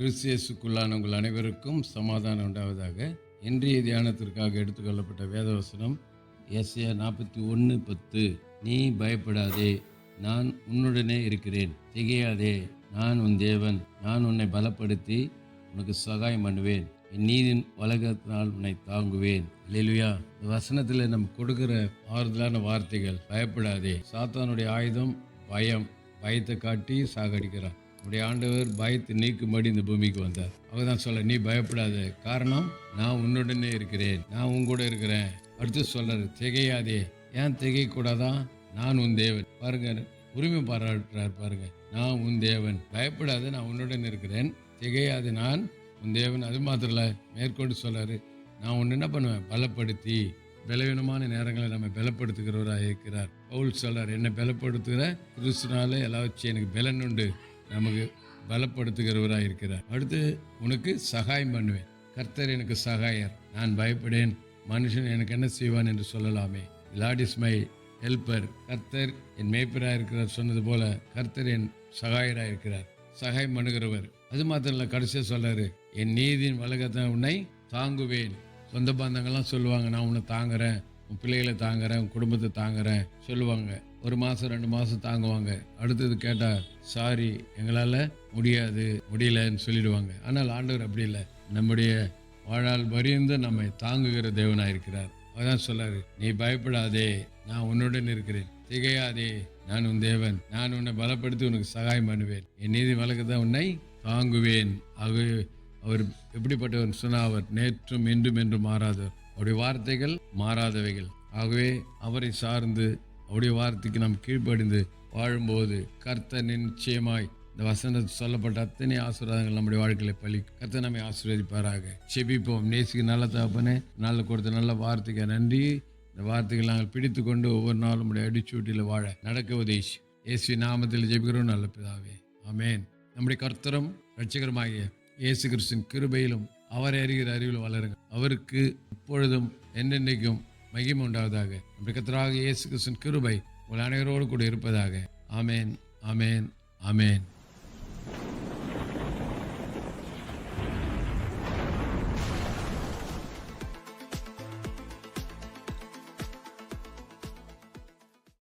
கிறிஸ்தியசுக்குள்ளான உங்கள் அனைவருக்கும் சமாதானம் உண்டாவதாக. இன்றைய தியானத்திற்காக எடுத்துக்கொள்ளப்பட்ட வேதவசனம் எஸ்ஏ நாற்பத்தி ஒன்று பத்து. நீ பயப்படாதே நான் உன்னுடனே இருக்கிறேன். திகையாதே நான் உன் தேவன் நான் உன்னை பலப்படுத்தி உனக்கு சகாயம் பண்ணுவேன். என் நீதின் உலகத்தினால் உன்னை தாங்குவேன். அல்லேலூயா இந்த வசனத்தில் நம்ம கொடுக்குற ஆறுதலான வார்த்தைகள் பயப்படாதே. சாத்தானுடைய ஆயுதம் பயம் பயத்தை காட்டி சாகடிக்கிறான். உடைய ஆண்டவர் பயத்தை நீக்கும்படி இந்த பூமிக்கு வந்தார். அவர் தான் சொல்ல நீ பயப்படாத. காரணம் நான் உன்னுடனே இருக்கிறேன். நான் உன் கூட இருக்கிறேன். அடுத்து சொல்றாரு திகையாதே. ஏன் திகை கூடாதான் நான் உன் தேவன். பாருங்க உரிமை பாராட்டுறார் பாருங்க. நான் உன் தேவன். பயப்படாத நான் உன்னுடன் இருக்கிறேன். திகையாது நான் உன் தேவன். அது மாத்திரம் இல்லை மேற்கொண்டு சொல்றாரு நான் ஒன்று என்ன பண்ணுவேன்? பலப்படுத்தி பலவீனமான நேரங்களை நம்ம பலப்படுத்துகிறவராக இருக்கிறார். பவுல் சொல்றார் என்னை பலப்படுத்துகிற கிறிஸ்துனால வச்சு எனக்கு பலன் உண்டு. நமக்கு பலப்படுத்துகிறவராக இருக்கிறார். அடுத்து உனக்கு சகாயம் பண்ணுவேன். கர்த்தர் எனக்கு சகாயர். நான் பயப்படேன். மனுஷன் எனக்கு என்ன செய்வான் என்று சொல்லலாமே. லாட் இஸ் மை ஹெல்பர் கர்த்தர் என் மேய்ப்பராக இருக்கிறார் சொன்னது போல கர்த்தர் என் சகாயராக இருக்கிறார். சகாயம் பண்ணுகிறவர். அது மாத்திரம் இல்லை கடைசியாக சொல்றாரு என் நீதியின் வழக்கத்தை உன்னை தாங்குவேன். சொந்த பந்தங்கள்லாம் சொல்லுவாங்க நான் உன்னை தாங்குறேன். உன் பிள்ளைகளை தாங்குறேன். உன் குடும்பத்தை தாங்குறேன். சொல்லுவாங்க. ஒரு மாதம் ரெண்டு மாதம் தாங்குவாங்க. அடுத்தது கேட்டால் சாரி எங்களால் முடியாது முடியலன்னு சொல்லிடுவாங்க. ஆனால் ஆண்டவர் அப்படி இல்லை. நம்முடைய வாழால் வரிந்து நம்மை தாங்குகிற தேவனாக இருக்கிறார். அதான் சொல்லாரு நீ பயப்படாதே நான் உன்னுடன் இருக்கிறேன். திகையாதே நான் உன் தேவன். நான் உன்னை பலப்படுத்தி உனக்கு சகாயம் பண்ணுவேன். என் நீதி வழக்கத்தை உன்னை தாங்குவேன். ஆகவே அவர் எப்படிப்பட்டவர் சொன்னா அவர் நேற்றும் இன்றும் என்றும் மாறாதவர். அவருடைய வார்த்தைகள் மாறாதவைகள். ஆகவே அவரை சார்ந்து அவருடைய வார்த்தைக்கு நாம் கீழ்ப்படிந்து வாழும்போது கர்த்த நிச்சயமாய் இந்த வசனத்தில் சொல்லப்பட்ட அத்தனை ஆசீர்வாதங்கள் நம்முடைய வாழ்க்கையில பலி கர்த்தர் நம்மை ஆசீர்வதிப்பாராக. செபிப்போம். நேசிக்கு நல்ல தகப்பனே நல்ல கொடுத்த நல்ல வார்த்தைக்கு நன்றி. இந்த வார்த்தைகள் நாங்கள் பிடித்து கொண்டு ஒவ்வொரு நாளும் நம்முடைய அடிச்சூட்டியில் வாழ நடக்க உதேஷ் இயேசு நாமத்தில் ஜெபிக்கிறோம். நல்ல பிதாவே. ஆமேன். நம்முடைய கர்த்தரும் ரட்சகரமாகிய இயேசு கிறிஸ்தின் கிருபையிலும் அவரை அறிகிற அறிவில் வளருங்க அவருக்கு இப்பொழுதும் என்றென்றைக்கும் மகிமை உண்டாவதாக. நம்முடைய கர்த்தராக இயேசு கிருஷ்ணன் கிருபை உங்கள் அனைவரோடு கூட இருப்பதாக. ஆமேன் ஆமேன் ஆமேன்.